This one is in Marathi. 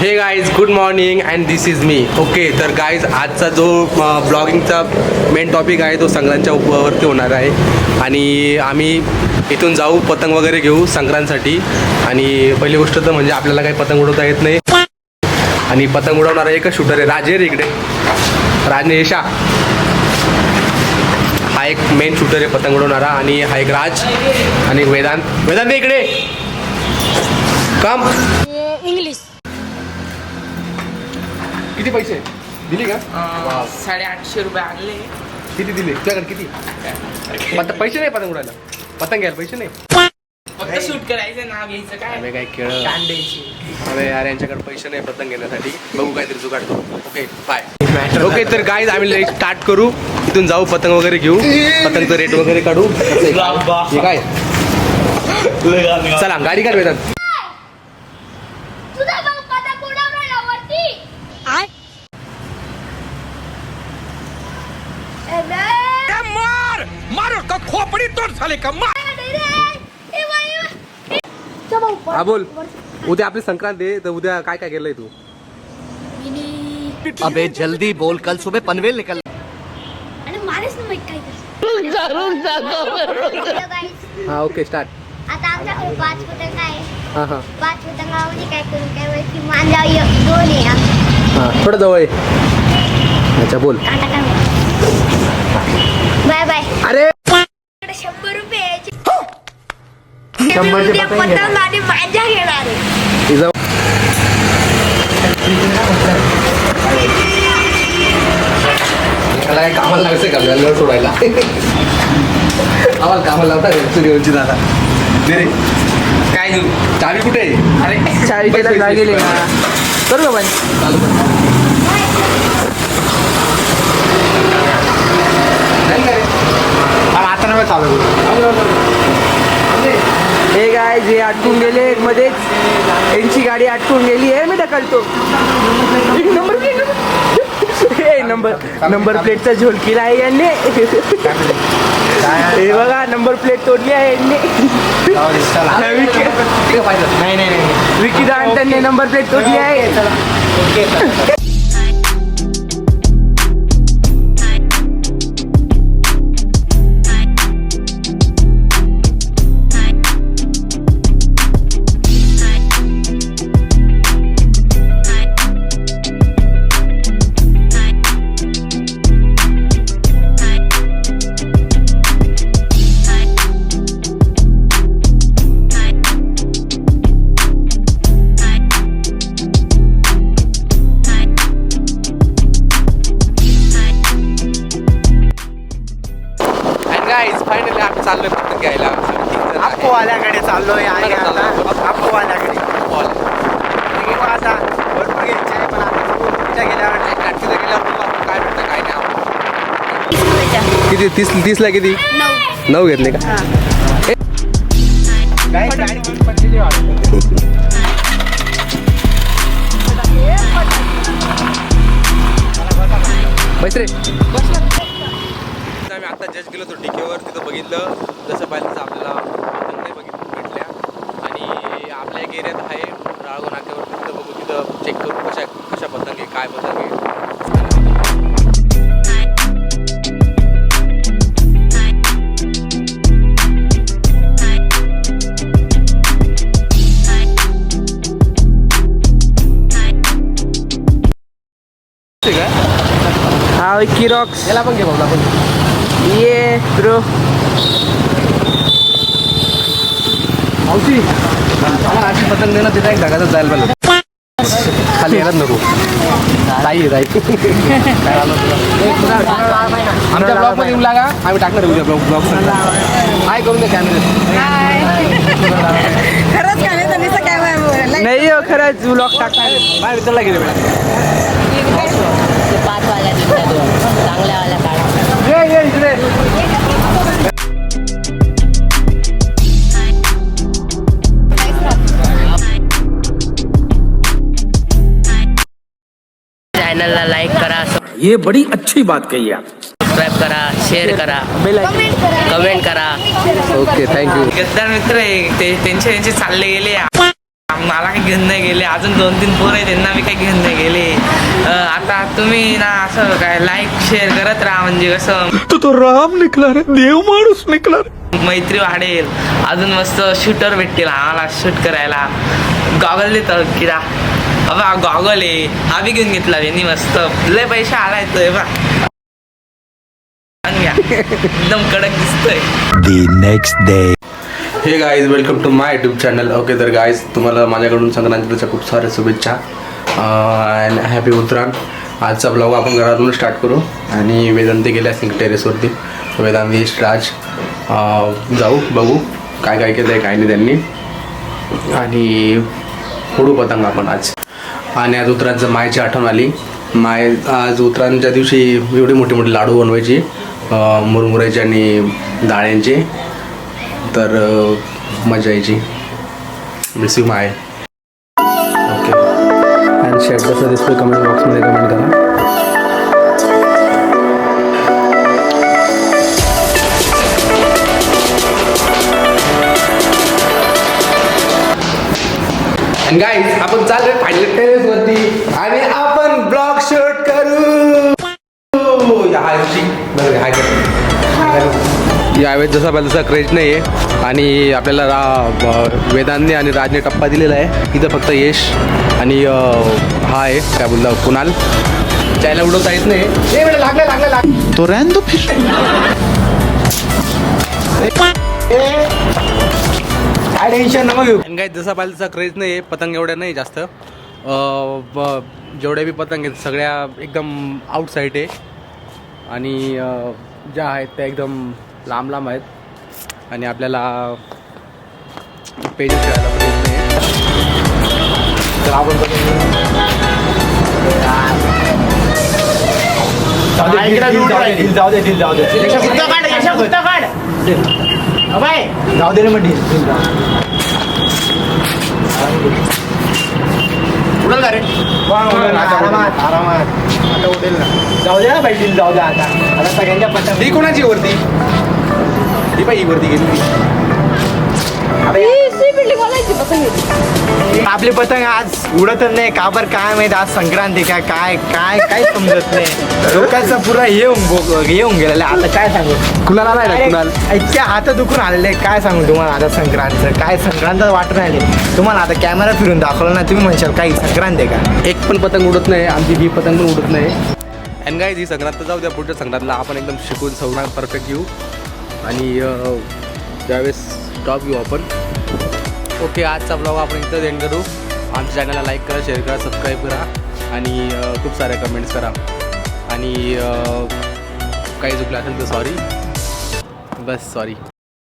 Hey guys good morning and this is me okay तर गाईज आजचा जो ब्लॉगिंगचा मेन टॉपिक आहे तो संक्रांतच्या उपवरती होणार आहे. आणि आम्ही इथून जाऊ पतंग वगैरे घेऊ संक्रांतसाठी. आणि पहिली गोष्ट तर म्हणजे आपल्याला काही पतंग उडवता येत नाही. आणि पतंग उडवणारा एकच शूटर आहे राजेर इकडे. राजनेशा हा एक मेन शूटर आहे पतंग उडवणारा. आणि हा एक राज. आणि वेदांत. वेदांत इकडे. कम किती पैसे? दिली का? साडेआठशे रुपये आणले. किती दिले? तुझ्याकडे किती? पत पैसे नाही पतंग उडायला. पतंग घ्यायला पैसे नाही. फक्त शूट करायचं नाव घ्यायचं काय? अरे काय खेळ. कांद्याची अरे यार यांच्याकडे पैसे नाही पतंग घेण्यासाठी. बघू काहीतरी जुगाड करू. ओके बाय ओके तर काय आम्ही स्टार्ट करू. इथून जाऊ पतंग वगैरे घेऊ. पतंगचं रेट वगैरे काढू. हे काय चला गाडी काढ वेदांत तुझा भाऊ पतंग उडवणार वरती आय मार मार का खोपडी तोड झाले का? मार हा बोल. उद्या आपली संक्रांत आहे तर उद्या काय काय केलंय तू? अबे जल्दी बोल. कल सुबह पनवेल निकल हा ओके स्टार्ट आता आमच्याकडे पाच पतंग आहे. हां हां. पाच पतंगामध्ये काय करू काय वरती मांजा य- दोन आहे. हां थोडं जवळ आहे अच्छा बोल. काटा काय बाय बाय अरे शंभर रुपये यायचे. पतंग आणि घेणार आहे. त्याला काय कामाला लागायचं का? आपल्याला सोडायला आम्हाला कामाला लावता सूर्यवंची दादा? दे रे. काय देऊ चावी कुठे आहे? अरे चाळीस पैसे, पैसे, गेले. करू का पण चालू कर. नाही का रे? आता नव्हे चालू हे काय जे अटकून गेले मध्येच यांची गाडी अटकून गेली आहे मी ढकलतो. नंबर हे नंबर नंबर प्लेटचा झोल केला आहे यांनी. हे बघा नंबर प्लेट तोडली आहे यांनी. विकी नाही नाही नाही विकी दान त्यांनी नंबर प्लेट तोडली आहे. चाललोय पतंग घ्यायला. अप्पोवाल्याकडे चाललोय आता. अप्पोवाल्याकडे आता भरपूर घ्यायचे आहे, पण आता बघू तुमच्या गेल्यावर गेल्यावर बघू आपण काय भेटतं काय नाही. किती? तीस तीसला किती? नऊ. घेतले का? वाटतं. बैस रे आता जज गेलो होतो डिकेवर तिथं बघितलं. जसं पाहिलं तसं आपल्याला पतंग नाही बघित भेटल्या. आणि आपल्या एक एरियात आहे राळगो नाक्यावर. तिथं बघू तिथं चेक करू कशा कशा पतंग आहे काय पतंग. आहे ठीक आहे हा विकी रॉक्स याला पण घे भाऊ आपण. ये ब्रो मावशी मला आधी पतंग देणं तिथं एक ढगातच जायला पाहिजे खाली येणार नको. ताई ताई काय आलं तुला? आमच्या ब्लॉगमध्ये येऊन लागा. आम्ही टाकणार उद्या ब्लॉग ब्लॉग हाय करून का नाही तर नुसतं काय बोलायला नाही हो खरंच ब्लॉग टाकणार बाय विचारला गेले चांगल्या वाल्या काढा. चॅनलला लाईक करा ये बड़ी अच्छी बात कही आप सबस्क्राईब करा शेअर करा कमेंट करा कमेंट करा। ओके थँक्यू गद्दार मित्र आहे ते त्यांचे त्यांचे चालले गेले मला काही घेऊन नाही गेले. अजून दोन तीन पोरं आहे त्यांना मी काही घेऊन नाही गेले. आता तुम्ही ना असं काय लाईक शेअर करत राहा म्हणजे कसं? तू तो राम निकला रे देव माणूस निकला रे. मैत्री वाढेल. अजून मस्त शूटर भेटतील आम्हाला शूट करायला. गॉगल देतं किरा बाबा गॉगल आहे. हा बी घेऊन घेतला त्यांनी मस्त. लय पैसे आलाय तो बा एकदम कडक दिसतोय. Next day. Hey guys welcome to my YouTube channel okay तर गाईज तुम्हाला माझ्याकडून संक्रांतीच्या खूप साऱ्या शुभेच्छा. अँड हॅपी उत्तरायण आजचा ब्लॉग आपण घरातून स्टार्ट करू. आणि वेदांती गेले असतील टेरेसवरती वेदांती राज uh, जाऊ बघू. काय काय केलं आहे काय नाही त्यांनी. आणि फोडू पतंग आपण आज. आणि आज उतरांचं मायची आठवण आली. माय आज उतरांच्या दिवशी एवढी मोठी मोठी लाडू बनवायची uh, मुरमुऱ्याचे आणि डाळ्यांचे. तर मजा यायची. Miss you my okay and shirt कसं दिसतं कमेंट बॉक्समध्ये कमेंट करा गाईज आपण चाललोय फायनल टेरेस वरती आणि आपण ब्लॉग शूट करू. हाय बरोबर बरं हाय. यावेळेस जसा पाहिजे तसा क्रेज नाही आहे आणि आपल्याला रा वेदांनी आणि राजने टप्पा दिलेला आहे इथं फक्त यश आणि हा आहे काय बोलला कुणाल. त्याला उडवता येत नाही. तो दो फिर काय टेन्शन नको घेऊ. आणि काय जसा पाहिजे तसा क्रेज नाही आहे पतंग एवढ्या नाही जास्त. जेवढ्या बी पतंग आहेत सगळ्या एकदम आउटसाईड आहे. आणि ज्या आहेत त्या एकदम लांब लांब आहेत. आणि आपल्याला खेळायला नाही तर आपण जाऊ दे जाऊ दे जाऊ दे रे मग ढील उडेल का रे. आरामात आरामात. आता उडेल ना. जाऊ दे ना जाऊ दे आता. आता सगळ्यांच्या पतंग ही कोणाची वरती? ही बाई ही वरती गेली. आपली पतंग आज उडतच नाही. का बरं काय माहीत आज संक्रांती काय काय काय काय समजत नाही. लोकांचा पुरा हे हे होऊन गेलेलं. आता काय सांगू? कुणाल आलाय ना कुणाल? इतक्या हात दुखून आलेले. काय सांगू तुम्हाला आता संक्रांतचं काय संक्रांत वाटत राहिले तुम्हाला आता कॅमेरा फिरून दाखवलं ना तुम्ही म्हणशाल काही संक्रांत आहे का? एक पण पतंग उडत नाही आमची ही पतंग पण उडत नाही. आणि काय ही संक्रांत जाऊ द्या. पुढच्या संक्रांतला आपण एकदम शिकून सवरा परफेक्ट घेऊ आणि ज्यावेळेस त्यावेळेस स्टॉप घेऊ आपण. ओके आजचा ब्लॉग आपण इथंच एंड करू. आमच्या चॅनलला लाईक करा शेअर करा सबस्क्राईब करा. आणि खूप साऱ्या कमेंट्स करा. आणि काही चुकलं असेल तर सॉरी बस सॉरी